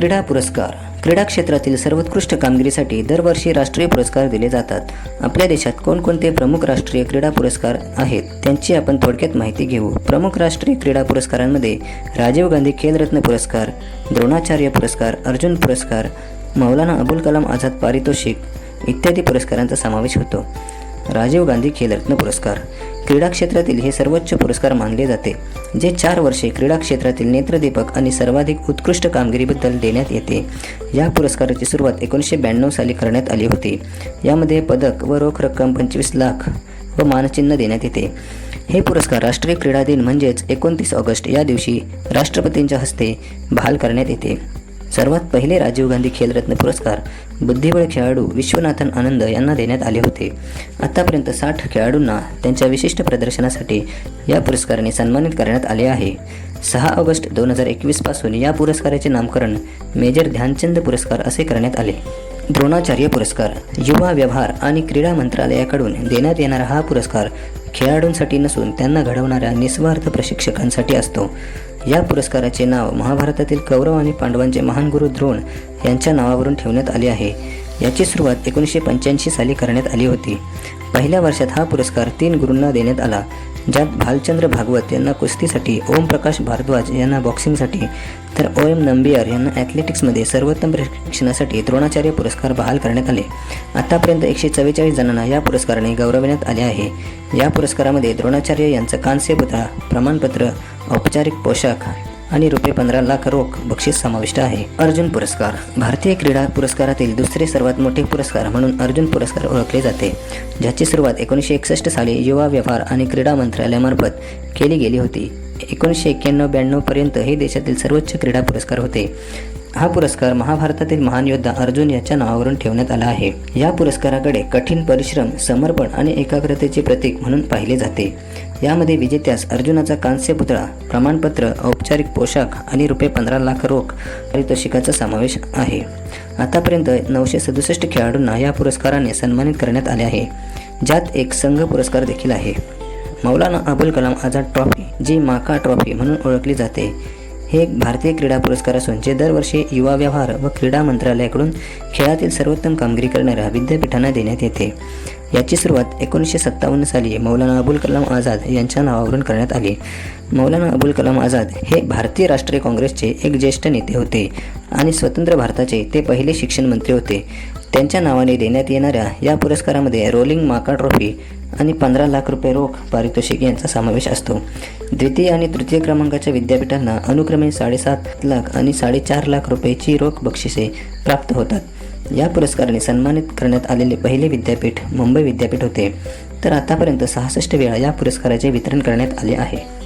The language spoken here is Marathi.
क्रीडा पुरस्कार. क्रीडा क्षेत्रातील सर्वोत्कृष्ट कामगिरीसाठी दरवर्षी राष्ट्रीय पुरस्कार दिले जातात. आपल्या देशात कोणकोणते प्रमुख राष्ट्रीय क्रीडा पुरस्कार आहेत त्यांची आपण थोडक्यात माहिती घेऊ. प्रमुख राष्ट्रीय क्रीडा पुरस्कारांमध्ये राजीव गांधी खेलरत्न पुरस्कार द्रोणाचार्य पुरस्कार अर्जुन पुरस्कार मौलाना अबुल कलाम आझाद पारितोषिक इत्यादी पुरस्कारांचा समावेश होतो. राजीव गांधी खेलरत्न पुरस्कार. क्रीडा क्षेत्रातील हे सर्वोच्च पुरस्कार मानले जाते जे चार वर्षे क्रीडा क्षेत्रातील नेत्रदीपक आणि सर्वाधिक उत्कृष्ट कामगिरीबद्दल देण्यात येते. या पुरस्काराची सुरुवात एकोणीसशे ब्याण्णव साली करण्यात आली होती. यामध्ये पदक व रोख रक्कम पंचवीस लाख व मानचिन्ह देण्यात येते. हे पुरस्कार राष्ट्रीय क्रीडा दिन म्हणजेच एकोणतीस ऑगस्ट या दिवशी राष्ट्रपतींच्या हस्ते बहाल करण्यात येते. सर्वात पहिले राजीव गांधी खेलरत्न पुरस्कार बुद्धिबळ खेळाडू विश्वनाथन आनंद यांना देण्यात आले होते. आतापर्यंत साठ खेळाडूंना त्यांच्या विशिष्ट प्रदर्शनासाठी या पुरस्काराने सन्मानित करण्यात आले आहे. सहा ऑगस्ट दोन हजार एकवीसपासून या पुरस्काराचे नामकरण मेजर ध्यानचंद पुरस्कार असे करण्यात आले. द्रोणाचार्य पुरस्कार युवा व्यवहार आणि क्रीडा मंत्रालयाकडून देण्यात येणारा हा पुरस्कार खेळाडूंसाठी नसून त्यांना घडवणाऱ्या निस्वार्थ प्रशिक्षकांसाठी असतो. या पुरस्काराचे नाव महाभारतातील कौरव आणि पांडवांचे महान गुरु द्रोण यांच्या नावावरून ठेवण्यात आले आहे. याची सुरुवात एकोणीसशे पंच्याऐंशी साली करण्यात आली होती. पहिल्या वर्षात हा पुरस्कार तीन गुरूंना देण्यात आला. ज्यात भालचंद्र भागवत यांना कुस्तीसाठी ओमप्रकाश भारद्वाज यांना बॉक्सिंगसाठी तर ओ एम नंबियार यांना ॲथलेटिक्समध्ये सर्वोत्तम प्रशिक्षणासाठी द्रोणाचार्य पुरस्कार बहाल करण्यात आले. आतापर्यंत एकशे चव्वेचाळीस जणांना या पुरस्काराने गौरवण्यात आले आहे. या पुरस्कारामध्ये द्रोणाचार्य यांचं कांस्य पुतळा प्रमाणपत्र औपचारिक पोशाख आणि रुपये पंधरा लाख रोख बक्षीस समाविष्ट आहे. अर्जुन पुरस्कार. भारतीय क्रीडा पुरस्कारातील दुसरे सर्वात मोठे पुरस्कार म्हणून अर्जुन पुरस्कार ओळखले जाते. ज्याची सुरुवात एकोणीसशे एकसष्ट साली युवा व्यवहार आणि क्रीडा मंत्रालयामार्फत केली गेली होती. एकोणीसशे एक्क्याण्णव ब्याण्णवपर्यंत हे देशातील सर्वोच्च क्रीडा पुरस्कार होते. हा पुरस्कार महाभारतातील महान योद्धा अर्जुन याच्या नावावरून ठेवण्यात आला आहे. या पुरस्काराकडे कठीण परिश्रम समर्पण आणि एकाग्रतेचे प्रतीक म्हणून पाहिले जाते. यामध्ये विजेत्यास अर्जुनाचा कांस्य पुतळा प्रमाणपत्र औपचारिक पोशाख आणि रुपये पंधरा लाख रोख पारितोषिकाचा समावेश आहे. आतापर्यंत नऊशे सदुसष्ट खेळाडूंना या पुरस्काराने सन्मानित करण्यात आले आहे ज्यात एक संघ पुरस्कार देखील आहे. मौलाना अबुल कलाम आझाद ट्रॉफी जी माका ट्रॉफी म्हणून ओळखली जाते हे एक भारतीय क्रीडा पुरस्कार असून जे दरवर्षी युवा व्यवहार व क्रीडा मंत्रालयाकडून खेळातील सर्वोत्तम कामगिरी करणाऱ्या विद्यापीठांना देण्यात येते. याची सुरुवात एकोणीसशे सत्तावन्न साली मौलाना अबुल कलाम आझाद यांच्या नावावरून करण्यात आली. मौलाना अबुल कलाम आझाद हे भारतीय राष्ट्रीय काँग्रेसचे एक ज्येष्ठ नेते होते आणि स्वतंत्र भारताचे ते पहिले शिक्षण मंत्री होते. त्यांच्या नावाने देण्यात येणाऱ्या या पुरस्कारामध्ये रोलिंग माका ट्रॉफी आणि पंधरा लाख रुपये रोख पारितोषिक यांचा समावेश असतो. द्वितीय आणि तृतीय क्रमांकाच्या विद्यापीठांना अनुक्रमे साडेसात लाख आणि साडेचार लाख रुपयेची रोख बक्षिसे प्राप्त होतात. या पुरस्काराने सन्मानित करण्यात आलेले पहिले विद्यापीठ मुंबई विद्यापीठ होते. तर आतापर्यंत सहासष्ट वेळा या पुरस्काराचे वितरण करण्यात आले आहे.